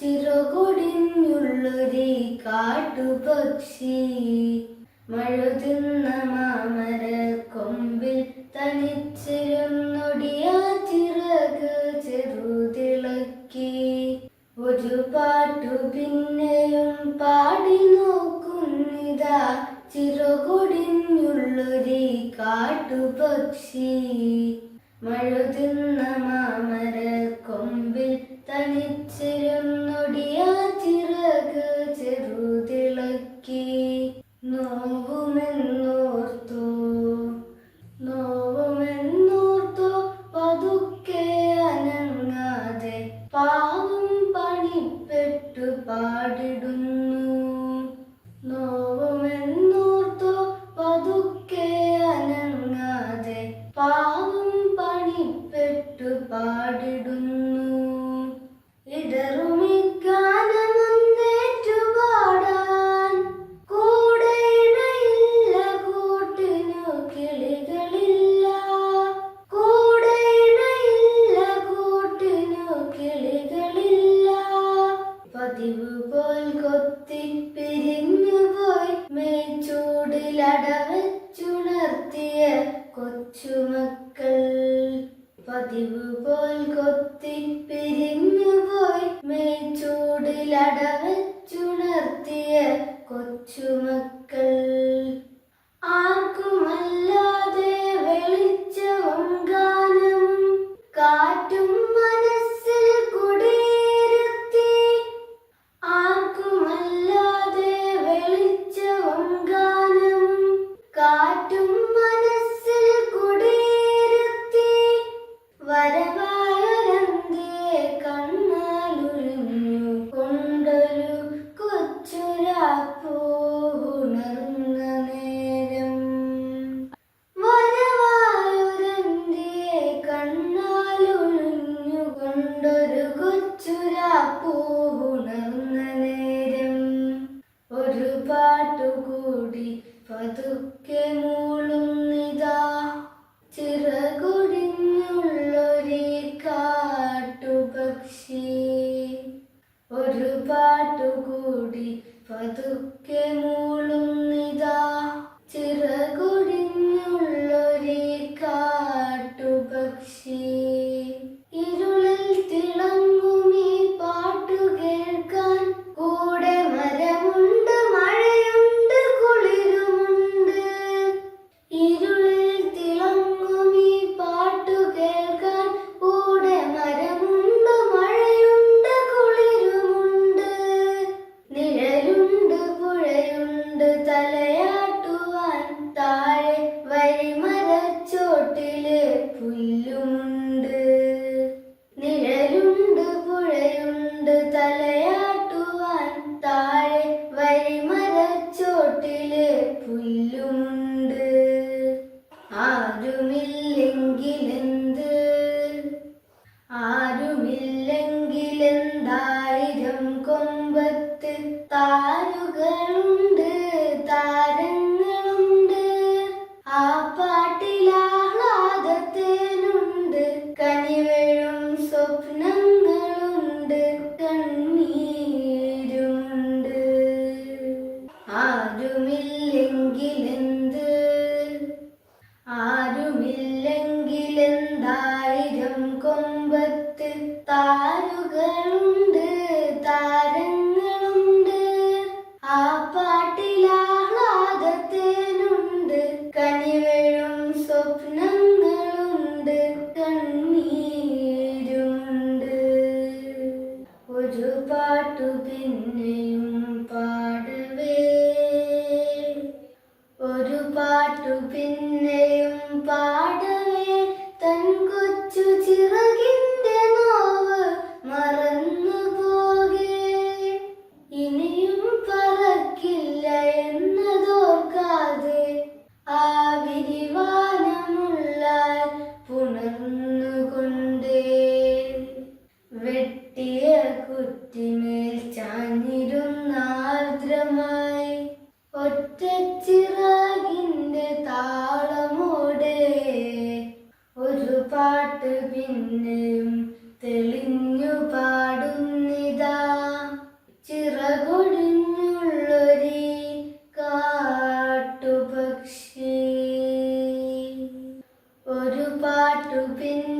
ചിറകൊടിഞ്ഞുള്ളൊരു കാട്ടുപക്ഷി. മഴുതുന്ന മാമര കൊമ്പിൽ തനിച്ചിരുന്നൊടിയ ചിറക് ചെറുതിളക്കി. ഒരു പാട്ടു പിന്നെയും പാടി നോക്കുന്നിതാ ചിറകൊടിഞ്ഞുള്ളൊരു കാട്ടുപക്ഷി. മഴുതുന്ന മാമര കൊമ്പിൽ തനിച്ചിരുന്നൊടിയ പണിപ്പെട്ടു പാടിടുന്നു ഇടറുമി പാടാൻ കൂടെ ഇണയില്ല കൂട്ടിനു കിളികളില്ല. കൂടെ ഇണയില്ല കൂട്ടിനു കിളികളില്ല. പതിവ് പോൽ കൊത്തി പിരിഞ്ഞു പോയി മേച്ചൂടിലടവച്ചുണർത്തിയ കൊച്ചുമക്കൾ പതിവ് പോൽ കൊത്തി പിരിഞ്ഞു മേച്ചൂടിലടവച്ചുണർത്തിയ കൊച്ചുമക്കൾ ആർക്കുമല്ലാതെ വെളിച്ചവും ഗാനം കാറ്റും മനസ്സിൽ കുടിയിരുത്തി. ആർക്കുമല്ലാതെ വെളിച്ചവും ഗാനം കാറ്റും മനസ്സിൽ Para പിന്നെയും തെളിഞ്ഞു പാടുന്നിതാ. ചിറകൊടിഞ്ഞുള്ളൊരി കാട്ടുപക്ഷി. ഒരു പാട്ടു പിന്നെ